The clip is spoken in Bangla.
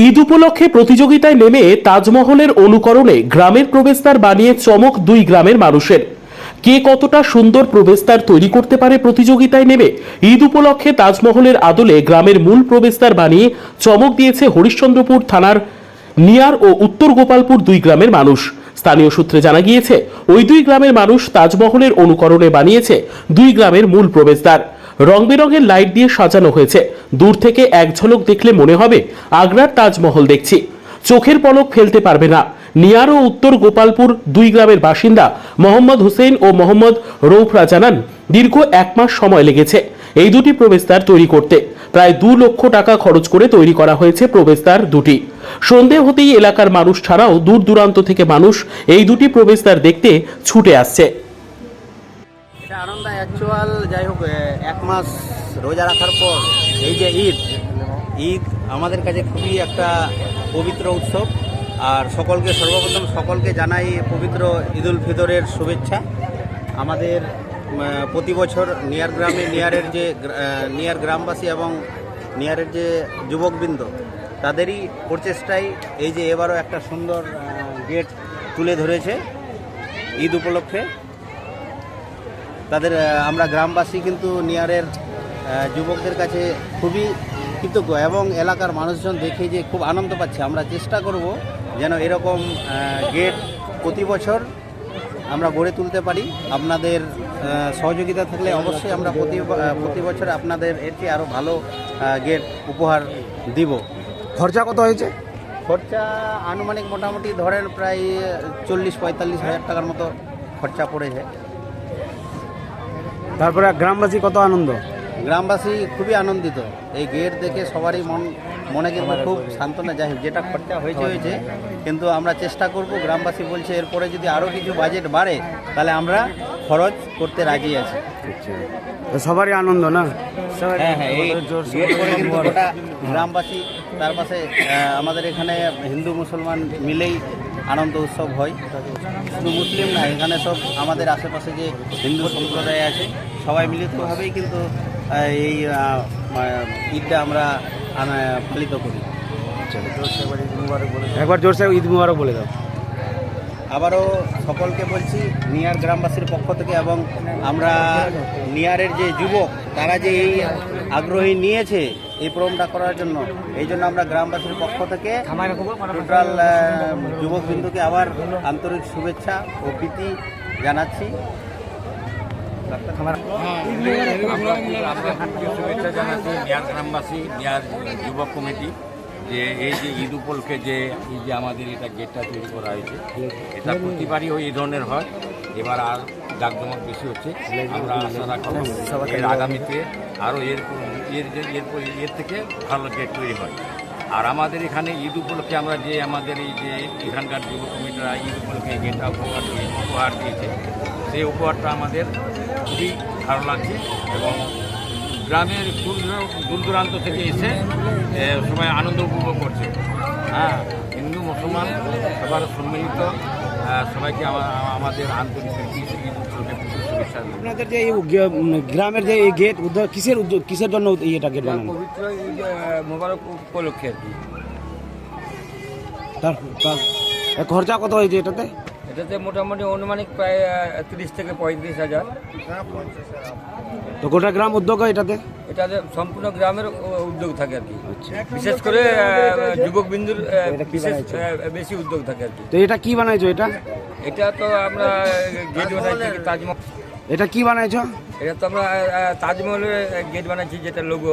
ঈদ উপলক্ষে প্রতিযোগিতায় নেমে তাজমহলের অনুকরণে গ্রামের প্রবেশদ্বার বানিয়ে চমক দুই গ্রামের মানুষের। কে কতটা সুন্দর প্রবেশদ্বার তৈরি করতে পারে প্রতিযোগিতায় নেমে, ঈদ উপলক্ষে তাজমহলের আদলে গ্রামের মূল প্রবেশদ্বার বানিয়ে চমক দিয়েছে হরিশ্চন্দ্রপুর থানার নিয়ার ও উত্তর গোপালপুর দুই গ্রামের মানুষ। স্থানীয় সূত্রে জানা গিয়েছে, ওই দুই গ্রামের মানুষ তাজমহলের অনুকরণে বানিয়েছে দুই গ্রামের মূল প্রবেশদ্বার। রং বেরঙের লাইট দিয়ে সাজানো হয়েছে। দূর থেকে এক ঝলক দেখলে মনে হবে আগ্রার তাজমহল দেখছি। চোখের পলক ফেলতে পারবে না। নিয়ার ও উত্তর গোপালপুর দুই গ্রামের বাসিন্দা মোহাম্মদ হোসেন ও মোহাম্মদ রৌফরা জানান, দীর্ঘ এক মাস সময় লেগেছে এই দুটি প্রবেশদ্বার তৈরি করতে। প্রায় দু লক্ষ টাকা খরচ করে তৈরি করা হয়েছে প্রবেশদ্বার দুটি। সন্ধে হতেই এলাকার মানুষ ছাড়াও দূর দূরান্ত থেকে মানুষ এই দুটি প্রবেশদ্বার দেখতে ছুটে আসছে। আনন্দ অ্যাকচুয়াল যাই হোক এক মাস রোজা রাখার পর এই যে ঈদ ঈদ আমাদের কাছে খুবই একটা পবিত্র উৎসব। আর সকলকে, সর্বপ্রথম সকলকে জানাই পবিত্র ঈদুল ফিতরের শুভেচ্ছা। আমাদের প্রতি বছর নিয়ার গ্রামে নিয়ারের যে নিয়ার গ্রামবাসী এবং নিয়ারের যে যুবকবৃন্দ, তাদেরই প্রচেষ্টায় এই যে এবারও একটা সুন্দর গেট তুলে ধরেছে ঈদ উপলক্ষে। তাদের আমরা গ্রামবাসী কিন্তু নিয়ারের যুবকদের কাছে খুবই কৃতজ্ঞ এবং এলাকার মানুষজন দেখে যে খুব আনন্দ পাচ্ছে। আমরা চেষ্টা করব যেন এরকম গেট প্রতি বছর আমরা গড়ে তুলতে পারি। আপনাদের সহযোগিতা থাকলে অবশ্যই আমরা প্রতি প্রতি বছর আপনাদের এটি আরও ভালো গেট উপহার দিব। খরচা কত হয়েছে? খরচা আনুমানিক মোটামুটি ধরেন প্রায় চল্লিশ পঁয়তাল্লিশ হাজার টাকার মতো খরচা পড়েছে। তারপরে গ্রামবাসী কত আনন্দ? গ্রামবাসী খুবই আনন্দিত। এই গেট দেখে সবারই মন মনে কিন্তু খুব সান্ত্বনা। যাই হোক যেটা খরচা হয়েছে হয়েছে। কিন্তু আমরা চেষ্টা করব গ্রামবাসী বলছে এরপরে যদি আরও কিছু বাজেট বাড়ে তাহলে আমরা খরচ করতে রাজি আছি। তো সবারই আনন্দ না? হ্যাঁ হ্যাঁ এই গোটা গ্রামবাসী তার পাশে আমাদের এখানে হিন্দু মুসলমান মিলেই আনন্দ উৎসব হয়। শুধু মুসলিম না এখানে সব আমাদের আশেপাশে যে হিন্দু সম্প্রদায় আছে সবাই মিলিতভাবেই কিন্তু এই ঈদটা আমরা পালিত করি। একবার জোরসে ঈদ মুবারক বলে দাও। আবারও সকলকে বলছি নিয়ার গ্রামবাসীর পক্ষ থেকে এবং আমরা নিয়ারের যে যুবক তারা যে এই আগ্রহী নিয়েছে এই প্রোগ্রামটা করার জন্য। এই জন্য আমরা গ্রামবাসীর পক্ষ থেকে টোটাল যুবক বিন্দুকে আবার আন্তরিক শুভেচ্ছা ও প্রীতি জানাচ্ছি। আপনাকে শুভেচ্ছা জানাচ্ছি বিহার গ্রামবাসী বিহার যুবক কমিটি যে এই যে ঈদ উপলক্ষে যে এই যে আমাদের এটা গেটটা তৈরি করা হয়েছে এটা প্রতিবারই ওই এই ধরনের হয়। এবার আর জাঁকজমক বেশি হচ্ছে। আমরা আশা রাখব এর আগামীতে আরও এর এর এর এর থেকে ভালো গেট তৈরি হয়। আর আমাদের এখানে ঈদ উপলক্ষে আমরা যে আমাদের এই যে এখানকার যুব কমিটিরা ঈদ উপলক্ষে গেটটা উপহার দিয়ে, উপহার দিয়েছে, সেই উপহারটা আমাদের খুবই ভালো লাগছে এবং গ্রামের দূর দূর দূরান্ত থেকে এসে সবাই আনন্দ উপভোগ করছে। হ্যাঁ হিন্দু, মুসলমান সবার সম্মিলিত সবাইকে আমাদের আন্তরিক শুভেচ্ছা। আপনাদের যে গ্রামের যে এই গেট উদ্যোগ কিসের উদ্যোগ কিসের জন্য এটা গেট বানানো? পবিত্র মোবারক উপলক্ষে আর কি। তার খরচা কত হয়েছে এটাতে? এটাতে মোটামুটি অনুমানিক প্রায় তিরিশ থেকে পঁয়ত্রিশ হাজার। তো গোটা গ্রাম উদ্যোগ হয় এটাতে? এটাতে সম্পূর্ণ গ্রামের উদ্যোগ থাকে আর কি। বিশেষ করে যুবক বিন্দুর বিশেষ বেশি উদ্যোগ থাকে আর কি। তো এটা কি বানাইছো এটা? এটা তো আমরা গেট বানাইছি তাজমহল। এটা কি বানাইছো? এটা তো আমরা তাজমহলের গেট বানাইছি যেটা লোগো